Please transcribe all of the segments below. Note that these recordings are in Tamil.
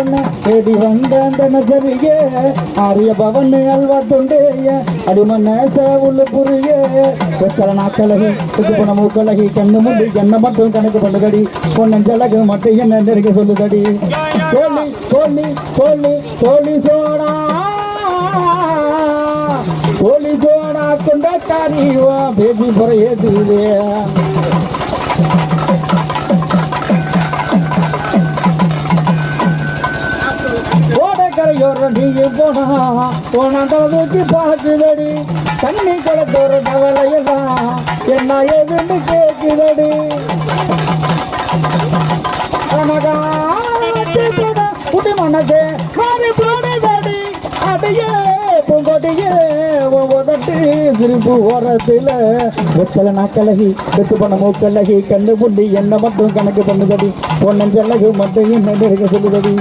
என்ன தேடி வந்த அந்த நசரியே ஆரிய பவன் அல்வா தொண்டேய சேவுள்ள புரிய வெத்தல நாக்கலகி இது போன மூக்கலகி கண்ணு முடி என்ன மட்டும் கணக்கு பண்ணுதடி பொன்னஞ்சலகு மட்டும் என்ன நெருங்க சொல்லுதடி கோழி கோழி கோழி கோழி சோடா கோழி சோடா கொண்டக்காரி பேசி புற ஏதுவே ஓடக்கரையோர நீங்க போனா போனாந்தல தூக்கி பார்க்குதடி தண்ணி குளத்தோர தவளையெல்லாம் என்ன ஏதுன்னு கேட்குதடி குட்டி மனசே மாறி போடுதடி அடையே திரும்பு ஓரத்தில். வெத்தலை நாக்கழகி வெத்து பண்ண மூக்கழகி கண்ணு புண்டி என்ன மட்டும் கணக்கு பண்ணுதடி? பொன்னஞ்சல்லகு மட்டும் என்ன நெருங்க சொல்லுதடி?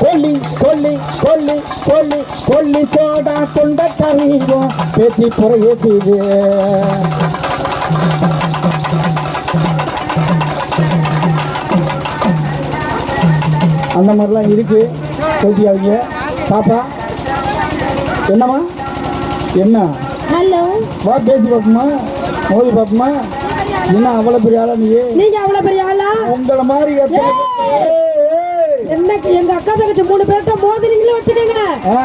கொல்லி கொல்லி கொல்லி கொல்லி கொல்லி சோடா தொண்ட கறிவோம் பேச்சு புறையேற்றுது. அந்த மாதிரிலாம் இருக்கு. அவங்க பாப்பா என்னம்மா? என்ன? ஹலோ. வா பேசி பார்ப்போமா? மோதி பார்ப்போமா? என்ன அவ்வளோ பெரிய ஆளா நீ? நீங்க அவ்வளவு பெரிய ஆளா? உங்களை மாதிரி. என்னக்கு எங்க அக்கா தங்கச்சி மூணு பேர்ட்ட மோதி நீங்களே வச்சுட்டீங்க ஆ.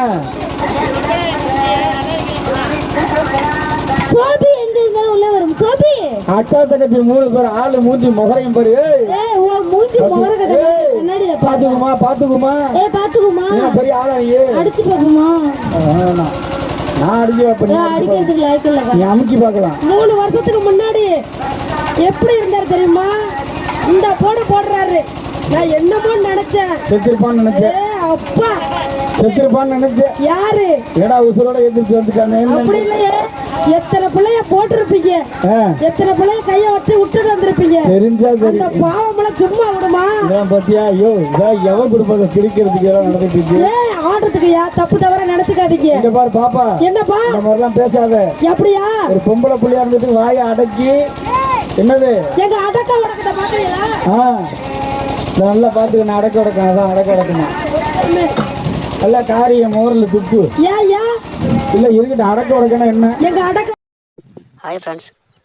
சோபி எங்க இருந்தாலும் உள்ள வரும்? சோபி. அக்கா தங்கச்சி மூணு பேர் ஆளு மூஞ்சி முகரையும் பாரு மூஞ்சி முகர பாத்து பாத்துக்குமா பாத்துக்குமா? ஏய் பாத்துக்குமா? என்ன பெரிய ஆளா நீ? அடிச்சு பாக்குமா. நான் பாரு. அடிக்கிறதுக்கு லாய்க்கு இல்ல நீ அமுக்கி பார்க்கலாம். மூணு வருஷத்துக்கு முன்னாடி எப்படி இருந்தார் தெரியுமா? இந்த போடு போடுறாரு. நான் என்னமோ நினைச்சேன். செத்துருப்பான்னு நினைச்சேன். அப்பா. செத்துருப்பான்னு நினைச்சேன். யாரு? ஏடா உசுரோட எதிர்த்து வந்துட்டானே? அப்படி இல்லையே. எத்தனை பிள்ளைய போட்டிருப்பீங்க? எத்தனை பிள்ளைய கைய வச்சு விட்டுட்டு வந்திருப்பீங்க? தெரிஞ்சா அந்த பாவமெல்லாம் சும்மா விடுமா? இதான் பாத்தியா? ஐயோ இதான் எவ குடும்பத்தை பிரிக்கிறதுக்கு எல்லாம் நடந்துட்டு இருக்கு? ஏன் ஆடுறதுக்கு யா தப்பு தவற நினைச்சுக்காதீங்க. இங்க பாரு பாப்பா. என்னப்பா? இந்த மாதிரிலாம் பேசாத. எப்படியா? ஒரு பொம்பளை புள்ளையா இருந்துட்டு வாயை அடக்கி என்னது? எங்க அடக்க ஆ. நல்லா பார்த்துக்க நான் அடக்க உடக்கணும் அதான் அடக்க உடக்கணும் நல்லா காரியம் மோரில் துப்பு ஏன் ஏன்? இல்லை இருக்கட்டும் அடக்க உடக்கணும் என்ன? எங்க அடக்க ஹாய் ஃப்ரெண்ட்ஸ்